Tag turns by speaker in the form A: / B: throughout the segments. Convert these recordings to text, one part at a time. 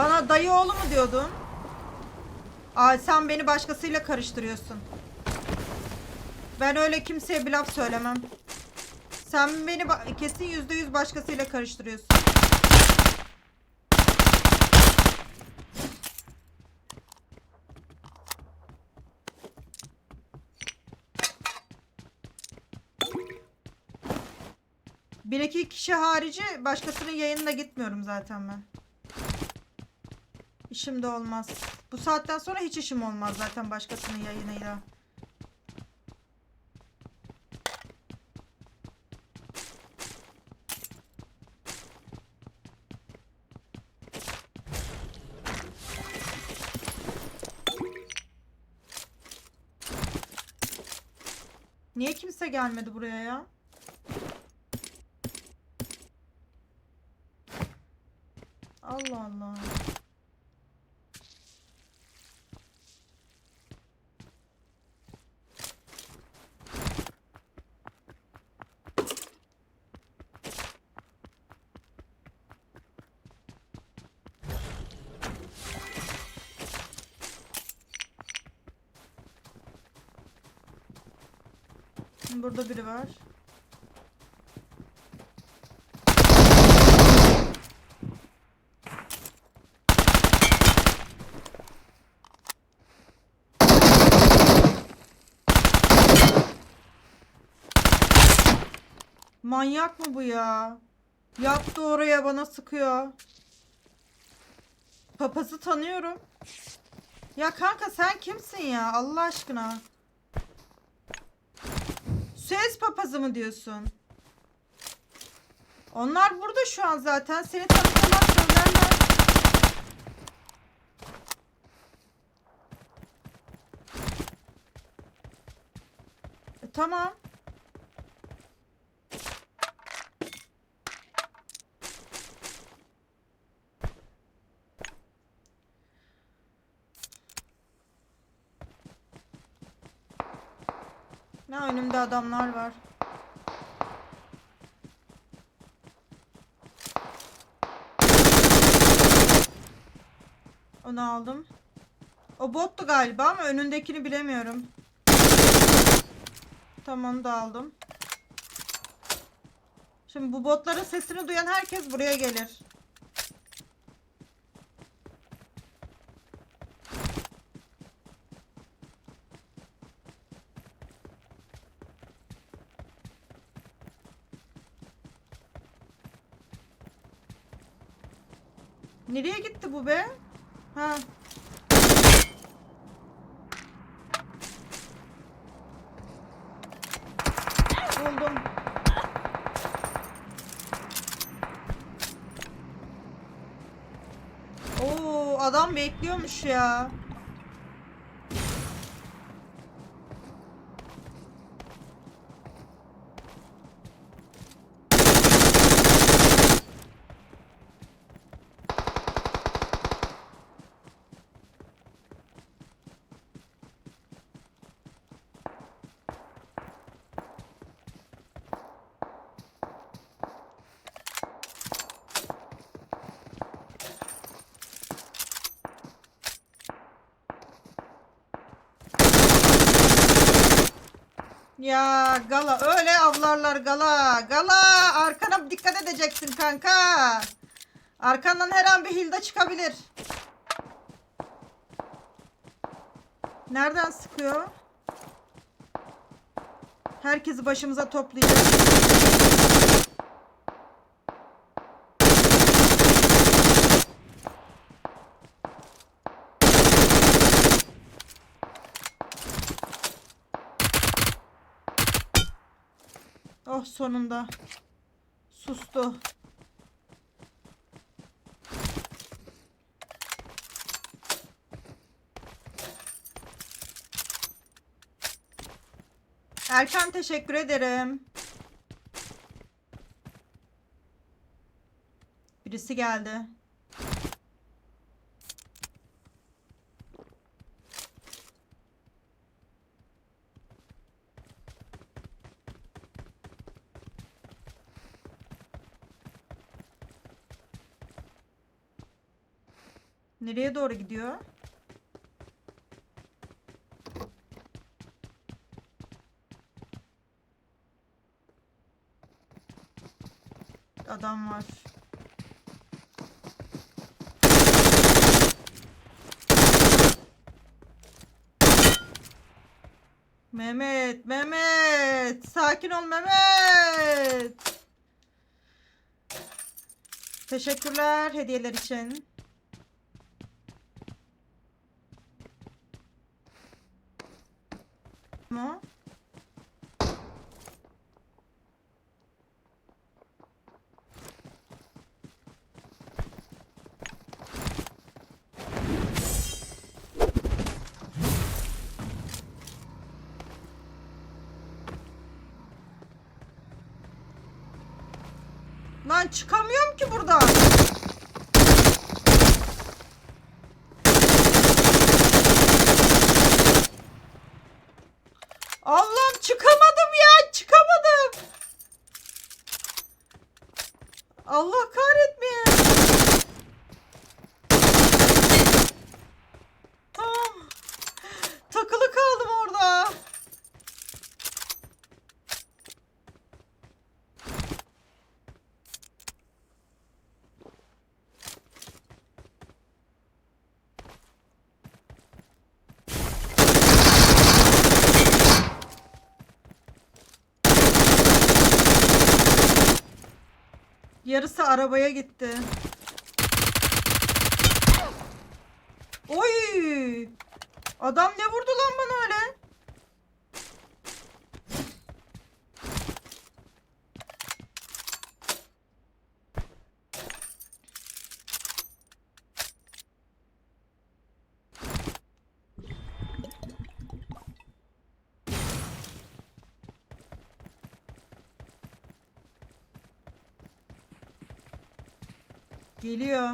A: Bana dayı oğlu mu diyordun? Aa, sen beni başkasıyla karıştırıyorsun. Ben öyle kimseye bir laf söylemem. Sen beni kesin yüzde yüz başkasıyla karıştırıyorsun. Bir iki kişi harici başkasının yayınına gitmiyorum zaten ben. İşim de olmaz. Bu saatten sonra hiç işim olmaz zaten başkasının yayınıyla. Niye kimse gelmedi buraya ya? Allah Allah. Burada biri var. Manyak mı bu ya? Yattı oraya bana sıkıyor. Papazı tanıyorum. Ya kanka sen kimsin ya Allah aşkına? Papazı mı diyorsun? Onlar burada şu an zaten. Seni tanıtırlar söylerler. E, tamam. Ne önümde adamlar var. Onu aldım. O bottu galiba ama önündekini bilemiyorum. Tamam onu da aldım. Şimdi bu botların sesini duyan herkes buraya gelir. Nereye gitti bu be? Ha. Buldum. Oo, adam bekliyormuş ya. Ya gala öyle avlarlar gala. Gala arkana dikkat edeceksin kanka. Arkandan her an bir hilda çıkabilir. Nereden sıkıyor? Herkesi başımıza toplayacak. Oh sonunda. Sustu. Erkan teşekkür ederim. Birisi geldi. Nereye doğru gidiyor? Adam var. Mehmet, Mehmet. Sakin ol Mehmet. Teşekkürler hediyeler için. Mu? Lan çıkamıyorum ki buradan. Allah'ım çıkamadım ya çıkamadım. Allah kahretmeyin. Tamam. Takılı kaldım orada. Yarısı arabaya gitti. Oy! Adam ne vurdu lan bana öyle? Geliyor.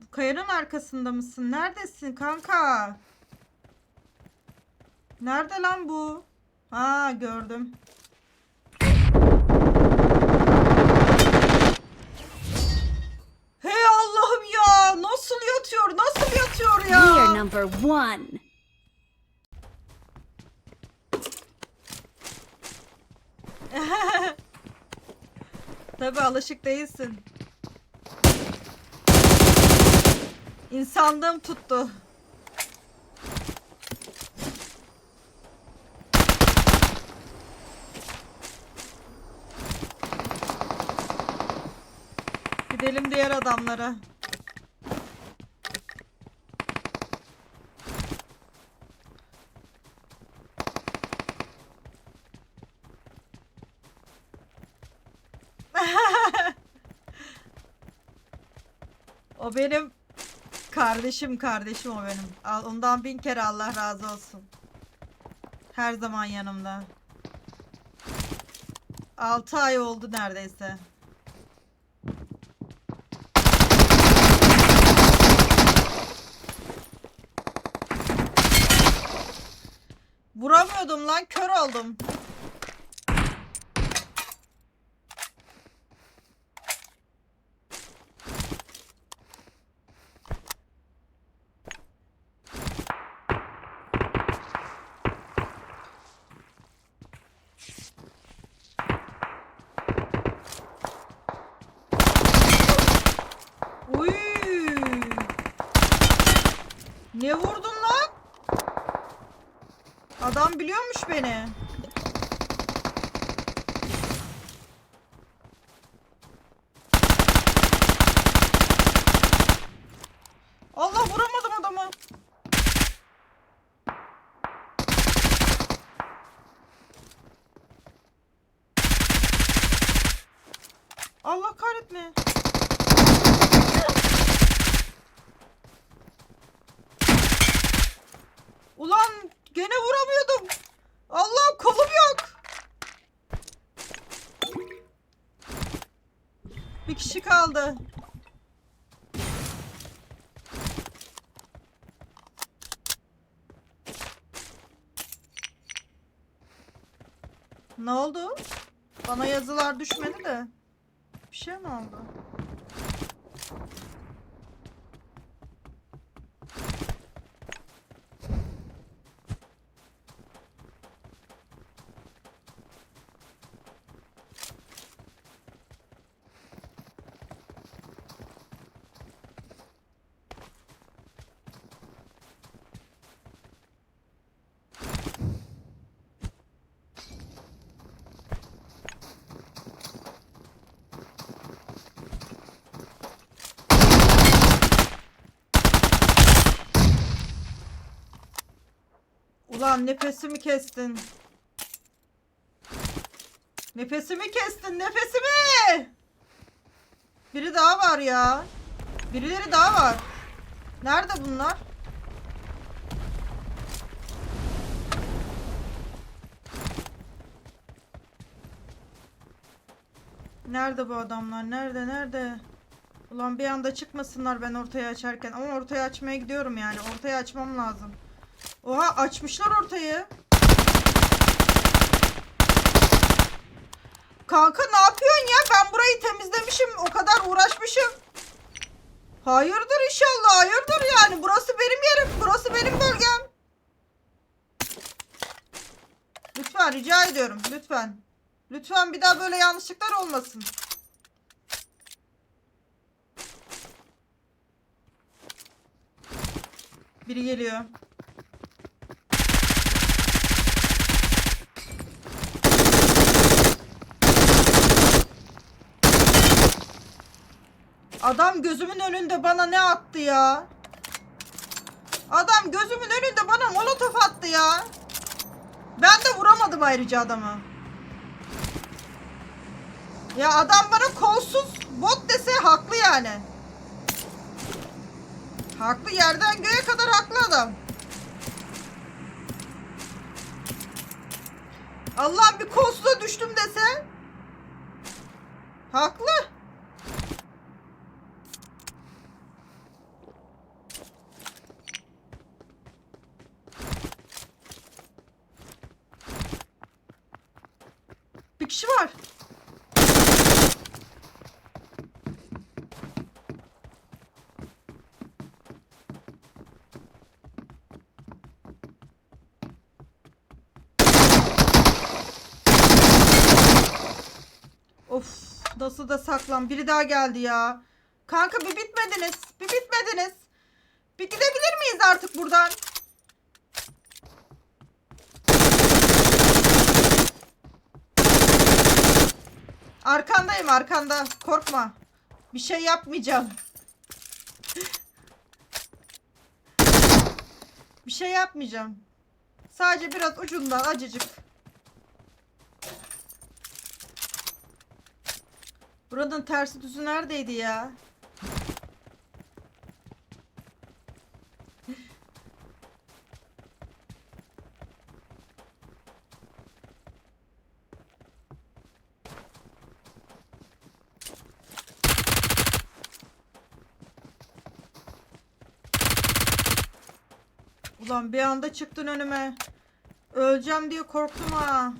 A: Bu kayanın arkasında mısın? Neredesin kanka? Nerede lan bu? Ha gördüm. Hey Allah'ım ya! Nasıl yatıyor? Nasıl yatıyor
B: We are
A: ya?
B: number one.
A: Tabi alışık değilsin. İnsanlığım tuttu. Gidelim diğer adamlara. O benim kardeşim kardeşim o benim. Al, ondan bin kere Allah razı olsun. Her zaman yanımda. 6 ay oldu neredeyse. Vuramıyordum lan kör oldum. Uy. Ne vurdun lan? Biliyormuş beni. Allah vuramadım adamı. Allah kahretme. kaldı. Ne oldu? Bana yazılar düşmedi de. Bir şey mi oldu? Ulan nefesimi kestin. Nefesimi kestin nefesimi. Biri daha var ya. Birileri daha var. Nerede bunlar? Nerede bu adamlar? Nerede? Nerede? Ulan bir anda çıkmasınlar ben ortaya açarken. Ama ortaya açmaya gidiyorum yani. Ortaya açmam lazım. Oha açmışlar ortayı. Kanka ne yapıyorsun ya? Ben burayı temizlemişim. O kadar uğraşmışım. Hayırdır inşallah. Hayırdır yani. Burası benim yerim. Burası benim bölgem. Lütfen rica ediyorum. Lütfen. Lütfen bir daha böyle yanlışlıklar olmasın. Biri geliyor. Adam gözümün önünde bana ne attı ya? Adam gözümün önünde bana molotof attı ya. Ben de vuramadım ayrıca adamı. Ya adam bana kolsuz bot dese haklı yani. Haklı yerden göğe kadar haklı adam. Allah'ım bir kolsuza düştüm dese. Haklı. Bir kişi var. Of nasıl da saklan. Biri daha geldi ya. Kanka bir bitmediniz. Bir bitmediniz. Bir gidebilir miyiz artık buradan? Arkandayım arkanda. Korkma. Bir şey yapmayacağım. Bir şey yapmayacağım. Sadece biraz ucundan acıcık. Buranın tersi düzü neredeydi ya? Bir anda çıktın önüme. Öleceğim diye korktum ha.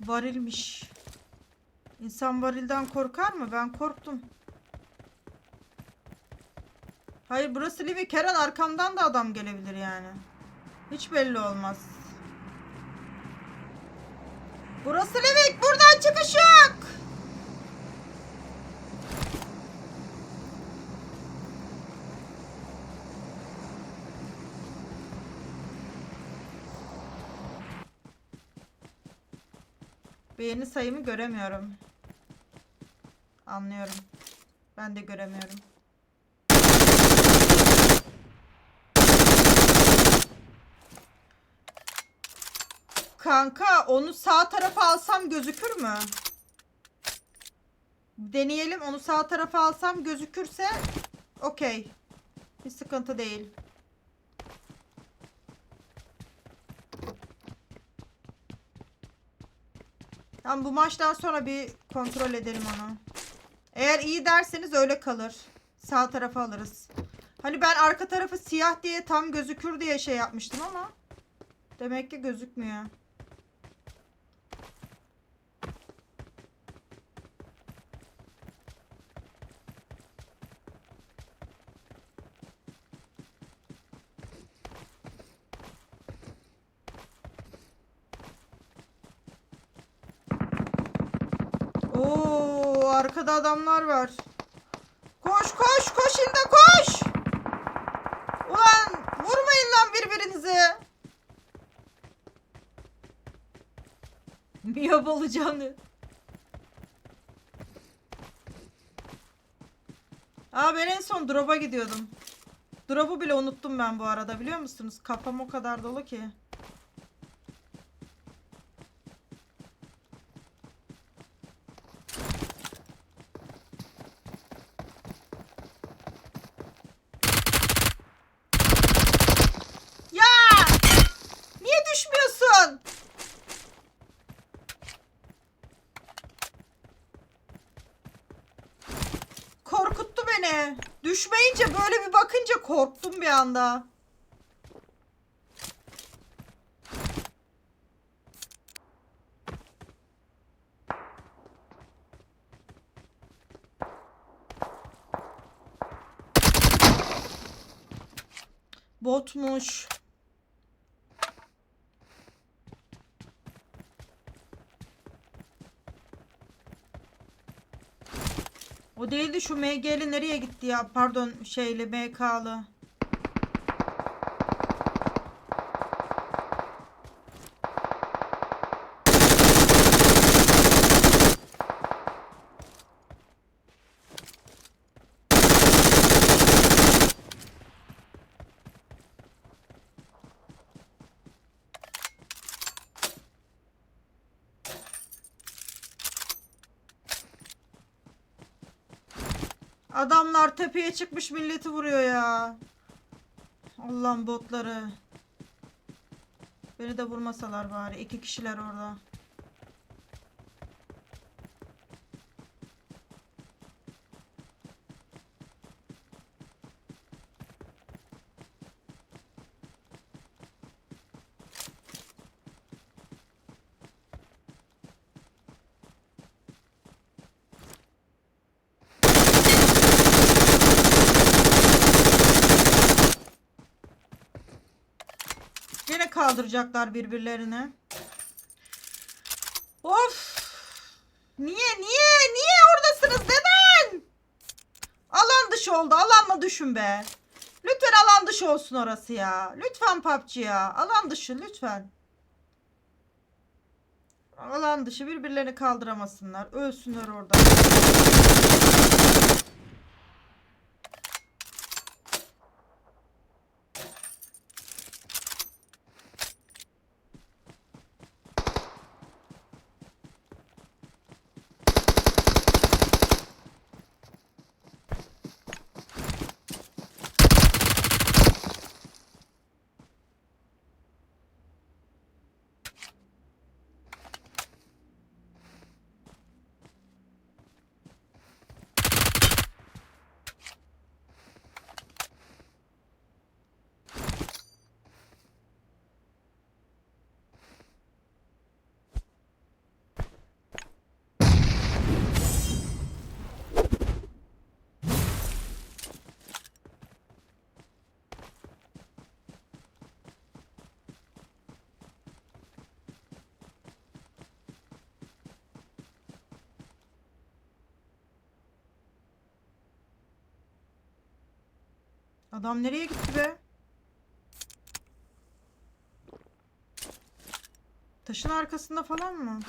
A: Varilmiş. İnsan varilden korkar mı? Ben korktum. Hayır burası Livi. Keren arkamdan da adam gelebilir yani. Hiç belli olmaz. Burası Livik. Buradan çıkış yok. Beğeni sayımı göremiyorum. Anlıyorum. Ben de göremiyorum. Kanka onu sağ tarafa alsam gözükür mü? Deneyelim onu sağ tarafa alsam gözükürse okey. Bir sıkıntı değil. Tamam bu maçtan sonra bir kontrol edelim onu. Eğer iyi derseniz öyle kalır. Sağ tarafa alırız. Hani ben arka tarafı siyah diye tam gözükür diye şey yapmıştım ama demek ki gözükmüyor. Oo, arkada var. Koş koş koş şimdi koş. Ulan vurmayın lan birbirinize. Miyop olacağını. Aa ben en son drop'a gidiyordum. Drop'u bile unuttum ben bu arada biliyor musunuz? Kafam o kadar dolu ki. Ya! Niye düşmüyorsun? Korkuttu beni. Düşmeyince böyle bir bakınca korktum bir anda. Botmuş. O değildi şu MG'li nereye gitti ya? Pardon şeyli MK'lı. Adamlar tepeye çıkmış milleti vuruyor ya. Allah'ın botları. Beni de vurmasalar bari. İki kişiler orada. Gene kaldıracaklar birbirlerini. Of! Niye niye niye oradasınız neden? Alan dışı oldu. Alanla düşün be. Lütfen alan dışı olsun orası ya. Lütfen PUBG ya. Alan dışı lütfen. Alan dışı birbirlerini kaldıramasınlar. Ölsünler orada. Adam nereye gitti be? Taşın arkasında falan mı?